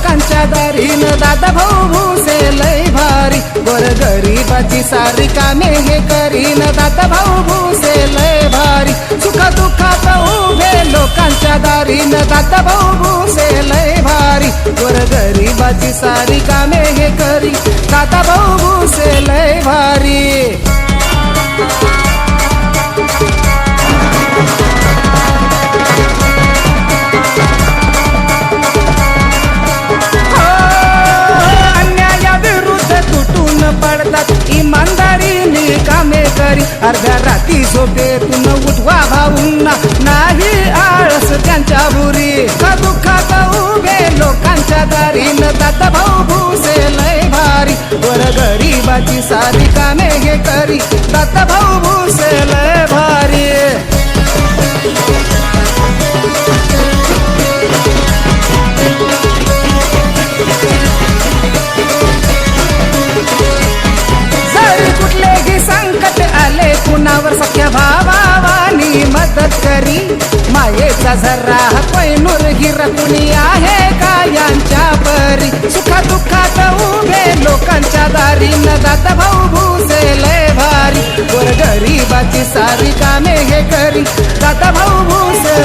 लोकांच्या दारीन दादा भाऊ भुसे लय भारी. गोर गरीबाची सारी कामे हे करीन. दादा भाऊ भुसे लय भारी. सुख दुःखात उभे लोकांच्या दारीन दादा भाऊ भुसे लय भारी. गोर गरीबाची सारी कामे हे करी दादा भाऊ भुसे लय भारी. तरी अर्ध्या रात्री झोपेतून उठवा भाऊंना. नाही आळस त्यांच्या बुरी. का दुःखात उभे लोकांच्या न दादा भाऊ भूसे लय भारी. वर गरीबाची सारी कामे हे करी. दादा भाऊ भूसे लय मायेचा झरा पैनूर गिर कुणी आहे का यांच्या परी? सुखा दुःखात उभे लोकांच्या दारी न दादा भाऊ भूसे भारी. वर गरीबाची सारी कामे हे करी. दादा भाऊ भूसे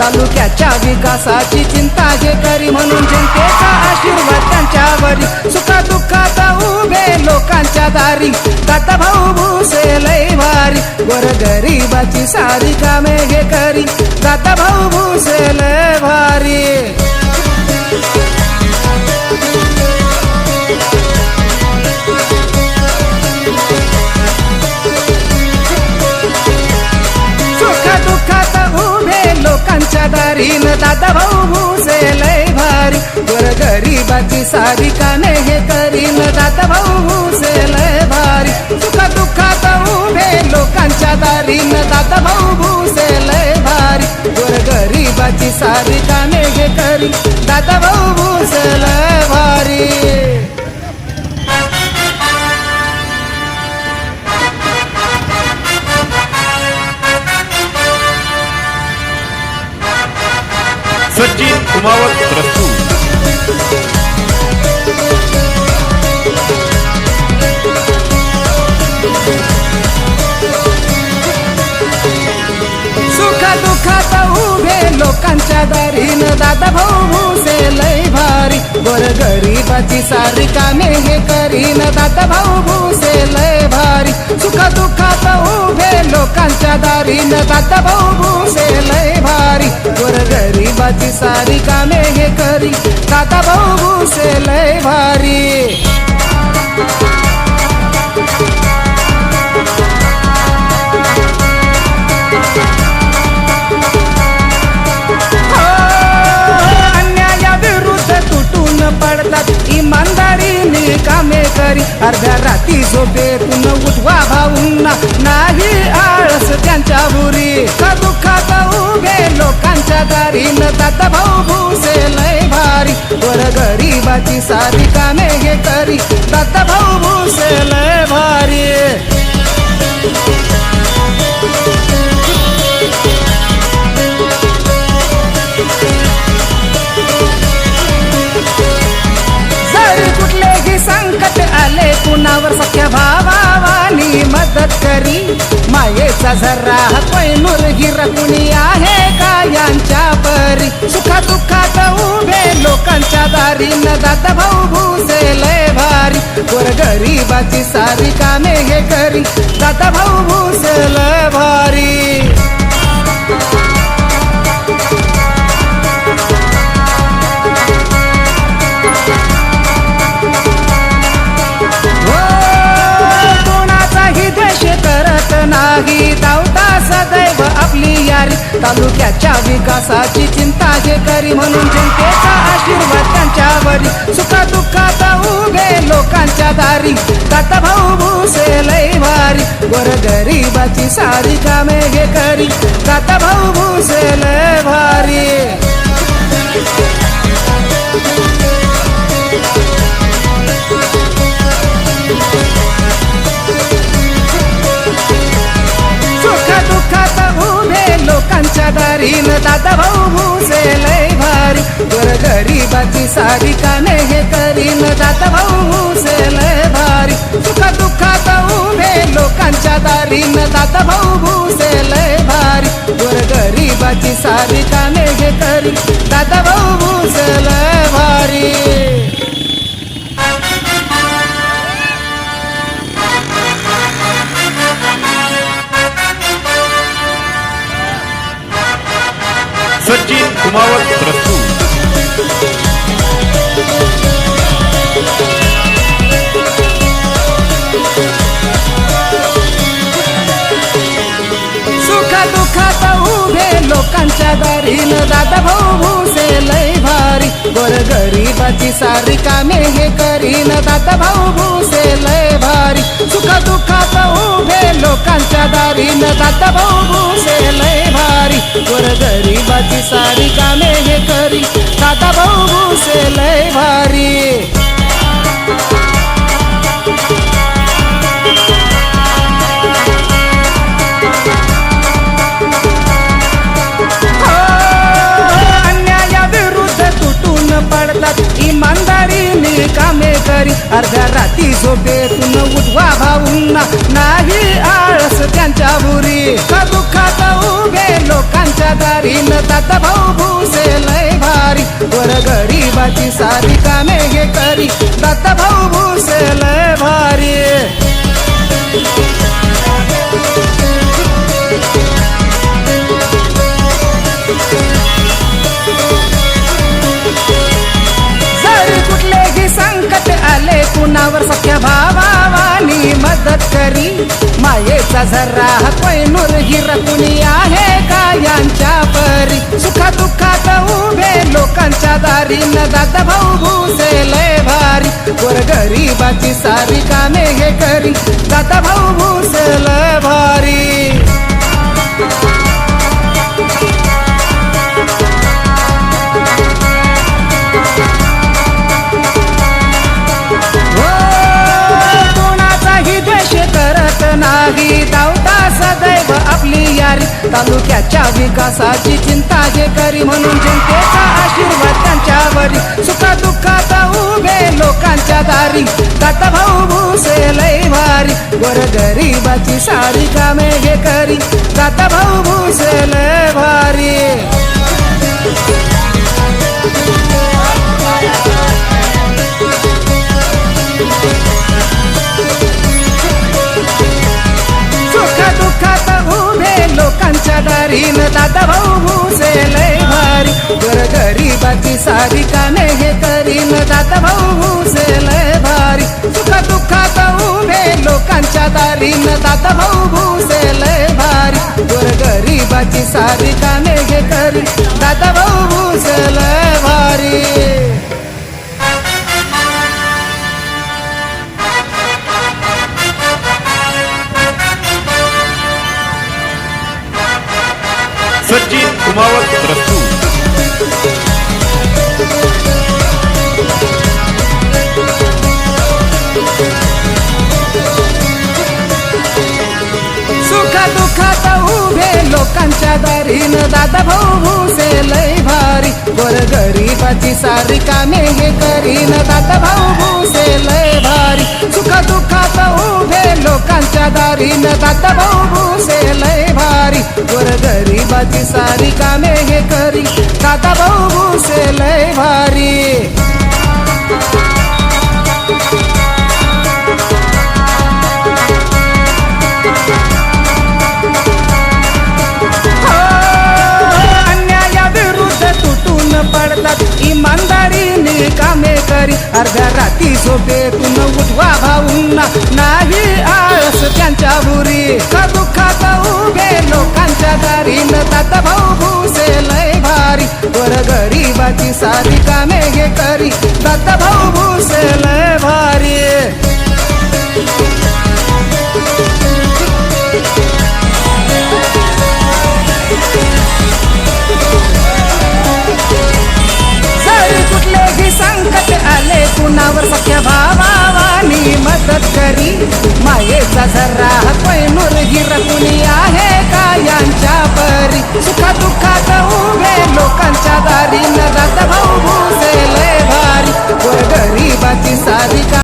तालुक्याच्या विकासाची चिंता जे करी म्हणून जनतेचा आशीर्वाद त्यांच्यावरी. सुख दुःखात उभे लोकांच्या दारी. दाता भाऊ भुसे लय भारी. वर गरीबाची सारी कामे हे करी. दाता भाऊ भुसे लय भारी. दारीन दादा भाऊ भूसे लय भारी. वर गरीबाची सारी काने सचिन कुमावत प्रस्तुत. लोकांच्या दारीन दादा भाऊ भूसे लय भारी. गोर गरीबाची सारी कामे हे करीन. दादा भाऊ भूसे लय भारी. सुख दुःखात उभे लोकांच्या दारीन. दादा भाऊ भूसे लय भारी. गोर गरीबाची सारी कामे हे करी दादा भाऊ भूसे लय भारी. कामे करी. अर्ध्या रात्री झोपेतून उठवा भाऊंना. नाही आळस त्यांच्या बुरी. का दुःखात उभे लोकांच्या दारीन दादा भाऊ भूसे लय भारी. वर गरीबाची सारी कामे हे करी. दादा भाऊ भूसे लय मोठ्या भावावानी मदत करी. मायेचा झरा पैनूर गिर कुणी आहे का यांच्या परी? सुखा दुःखात उभे लोकांच्या दारी न दादा भाऊ भूसे भारी. वर गरीबाची सारी कामे हे करी. दादा भाऊ भूसे भारी. शेतकरी म्हणून जनतेचा आशीर्वाद त्यांच्यावरी. सुखा दुःखात उभे लोकांच्या दारी. दाता भाऊ भूसे लय भारी. वर गरीबाची सारी कामे हे करी. दाता भाऊ भूसे लय भारी. दारी दादा भाऊ भूसेल गोर गरीबाची सारी काने हे करीन. दादा भाऊ भूसे भारी. सुख दुःखात उभे लोकांच्या दारीन. दादा भाऊ भूसेल भारी. गोर गरीबाची सारी काने हे करी दादा भाऊ भूसेल भारी. सचिन कुमावत. दुःखात उभे लोकांच्या दारीन दादा भाऊ भूसे लय भारी. गोर गरीबाची सारी कामे हे करीन. दादा भाऊ भूसे लय भारी. सुख दुःखात उभे लोकांच्या दारीन दादा भाऊ भूसे लय भारी. गोर गरीबाची सारी कामे हे करी. दादा भाऊ भूसे लय भारी. हो, पडतात. इमानदारीने कामे करी. अर्ध्या राती झोपेतून उठवा भाऊंना. नाही दारीन दादा भाऊ भूसे लय भारी. वर गरीबाची सारी कामे हे करी दादा भाऊ भुसे लय भारी. जर कुठलेही संकट आले कुणावर सख्या भावानी मदत करी. मायेचा झरा पैनूर हिर कुणी आहे का यांच्या परी? सुखा दुःखात उभे लोकांच्या दारी न दादा भाऊ भूसे भारी. वर गरीबाची सारी कामे हे करी. दादा भाऊ भूसे भारी. नाही सदैव आपली यारी. तालुक्याच्या विकासाची चिंता जे करी म्हणून जनतेचा आशीर्वाद त्यांच्यावरी. सुख दुःखात उभे लोकांच्या दारी. दाता भाऊ भूसे लय भारी. वर गरीबाची सारी कामे हे करी. दाता भाऊ भूसे लय भारी. गरीबाची सारी कामे हे करीन दादा भाऊ भूसे भारी. सुख दुःखात उभे लोकांच्या दारीन दादा भाऊ भूसेल भारी. गोर गरीबाची सारी कामे हे करी दादा भाऊ भूसेल भारी. सचिन कुमावत प्रस्तुत लोकांच्या दादा भाऊ भूसे लय भारी. गोर गरीबाची सारी कामे हे करीन. दादा भाऊ भूसे लय भारी. सुख दुःखात उभे लोकांच्या दारीन. दादा भाऊ भूसे लय भारी. गोर गरीबाची सारी कामे हे करी दादा भाऊ भूसे लय भारी. तुटून इमानदारीने कामे करी. अर्ध्या राती झोपेतून उठवा भाऊंना. नाही आळस त्यांच्या बुरी. दुःखात उभे लोकांच्या दारी दादा भाऊ भूसे लय भारी. वर गरीबाची सारी कामे हे करी. दादा भाऊ मदत करी मायेचा जरा पैनूर गिरकुणी आहे